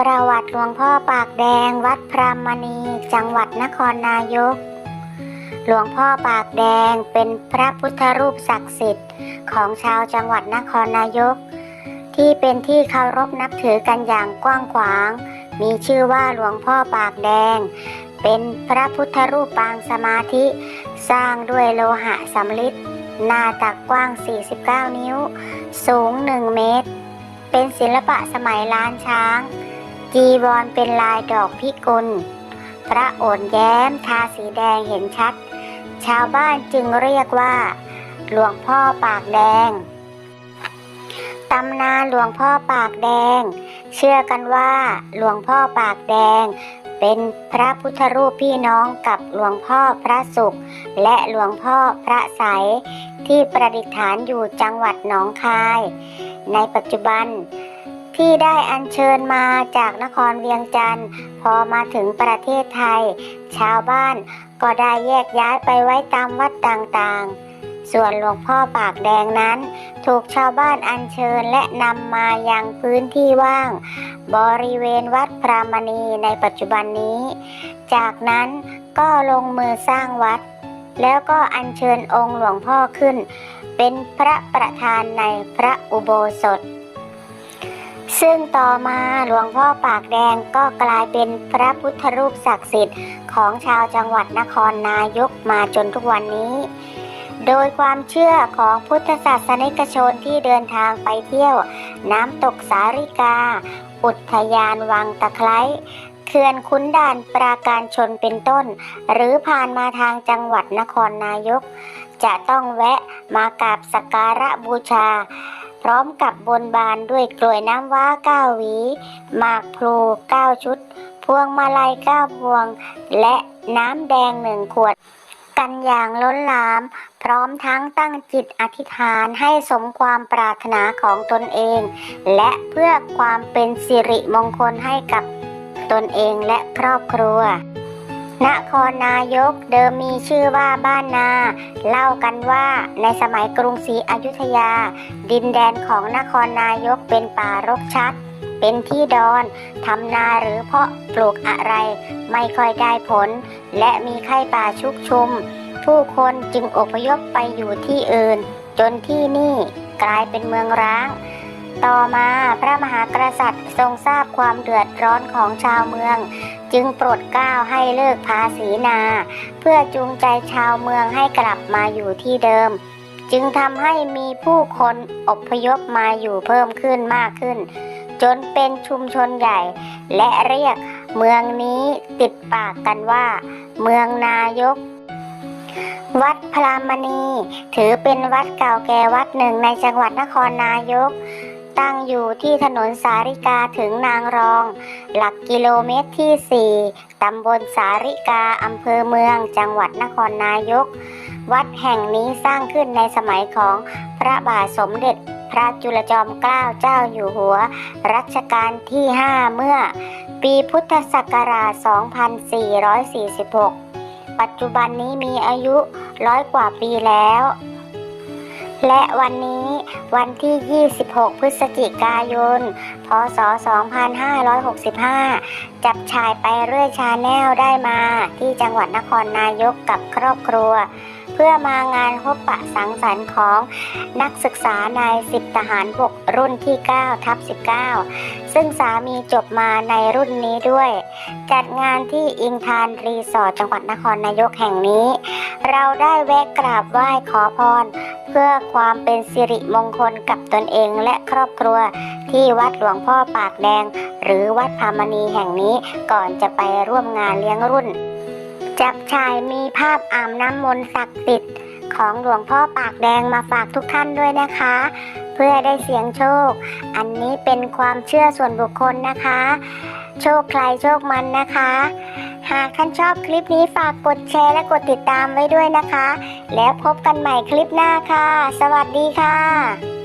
ประวัติหลวงพ่อปากแดงวัดพรามณี จังหวัดนครนายก หลวงพ่อปากแดงเป็นพระพุทธรูปศักดิ์สิทธิ์ของชาวจังหวัดนครนายก ที่เป็นที่เคารพนับถือกันอย่างกว้างขวาง มีชื่อว่าหลวงพ่อปากแดง เป็นพระพุทธรูปปางสมาธิ สร้างด้วยโลหะสำริดหน้าตักกว้าง 49 นิ้ว สูง 1 เมตร เป็นศิลปะสมัยล้านช้าง จีวรเป็นลายดอกพิกล พระโอนแย้มทาสีแดงเห็นชัด ชาวบ้านจึงเรียกว่า หลวงพ่อปากแดง ตำนานหลวงพ่อปากแดง เชื่อกันว่าหลวงพ่อปากแดง เป็นพระพุทธรูปพี่น้องกับหลวงพ่อพระสุข และหลวงพ่อพระใสยที่ประดิษฐานอยู่จังหวัดหนองคาย ในปัจจุบัน ที่ได้อัญเชิญมาจากนครเวียงจันทร์พอมาถึงประเทศไทย ชาวบ้านก็ได้แยกย้ายไปไว้ตามวัดต่างๆ ส่วนหลวงพ่อปากแดงนั้น ถูกชาวบ้านอัญเชิญและนำมายังพื้นที่ว่าง บริเวณวัดพรามณีในปัจจุบันนี้ จากนั้นก็ลงมือสร้างวัด แล้วก็อัญเชิญองค์หลวงพ่อขึ้น เป็นพระประธานในพระอุโบสถ ซึ่งต่อมาหลวงพ่อปากแดงก็กลายเป็นพระพุทธรูปศักดิ์สิทธิ์ของชาวจังหวัดนครนายกมาจนทุกวันนี้ โดยความเชื่อของพุทธศาสนิกชนที่เดินทางไปเที่ยว น้ำตกสาริกา อุทยานวังตะไคร้เขื่อนขุนด่านปราการชนเป็นต้น หรือผ่านมาทางจังหวัดนครนายก จะต้องแวะมากราบสักการะบูชา พร้อมกับบนบานด้วยกลวยน้ำว้าเก้าหวี หมากพลูเก้าชุด พวงมาลัยเก้าพวง และน้ำแดงหนึ่งขวด กันอย่างล้นหลาม พร้อมทั้งตั้งจิตอธิษฐานให้สมความปรารถนาของตนเอง และเพื่อความเป็นสิริมงคลให้กับตนเองและครอบครัว นครนายกเดิมมีชื่อว่าบ้านนา เล่ากันว่าในสมัยกรุงศรีอยุธยา ดินแดนของนครนายกเป็นป่ารกชัด เป็นที่ดอนทำนาหรือเพาะปลูกอะไร ไม่ค่อยได้ผล และมีไข้ป่าชุกชุม ผู้คนจึงอพยพไปอยู่ที่อื่น จนที่นี่กลายเป็นเมืองร้าง ต่อมาพระมหากษัตริย์ทรงทราบความเดือดร้อนของชาวเมือง จึงโปรดเกล้าให้เลิกภาษีนา เพื่อจูงใจชาวเมืองให้กลับมาอยู่ที่เดิม จึงทำให้มีผู้คนอพยพมาอยู่เพิ่มขึ้นมากขึ้น จนเป็นชุมชนใหญ่ และเรียกเมืองนี้ติดปากกันว่า เมืองนายกวัดพรามณี ถือเป็นวัดเก่าแก่วัดหนึ่งในจังหวัดนครนายก ตั้งอยู่ที่ถนนสาริกาถึงนางรอง หลักกิโลเมตรที่ 4 ตำบลสาริกา อำเภอเมือง จังหวัดนครนายก วัดแห่งนี้สร้างขึ้นในสมัยของพระบาทสมเด็จพระจุลจอมเกล้าเจ้าอยู่หัว รัชกาลที่ 5 เมื่อ ปีพุทธศักราช 2446 ปัจจุบันนี้มีอายุร้อยกว่าปีแล้ว และวันนี้วันที่ 26 พฤศจิกายน พศ 2565 จับชายไปเรื่อยชาแนลได้มาที่จังหวัดนครนายกกับครอบครัว เพื่อมางานพบปะสังสรรค์ของนักศึกษานายสิบทหารบกรุ่นที่ 9 ทับ 19 ซึ่งสามีจบมาในรุ่นนี้ด้วย จัดงานที่อิงทานรีสอร์ทจังหวัดนครนายกแห่งนี้ เราได้แวะกราบไหว้ขอพร เพื่อความเป็นสิริมงคลกับตนเองและครอบครัว ที่วัดหลวงพ่อปากแดง หรือวัดพามณีแห่งนี้ก่อนจะไปร่วมงานเลี้ยงรุ่น จับชายมีภาพอ่ามน้ำมนต์ศักดิ์สิทธิ์ของหลวงพ่อปากแดงมาฝากทุกท่านด้วยนะคะ เพื่อได้เสียงโชค อันนี้เป็นความเชื่อส่วนบุคคลนะคะ โชคใครโชคมันนะคะ หากท่านชอบคลิปนี้ฝากกดแชร์และกดติดตามไว้ด้วยนะคะ แล้วพบกันใหม่คลิปหน้าค่ะ สวัสดีค่ะ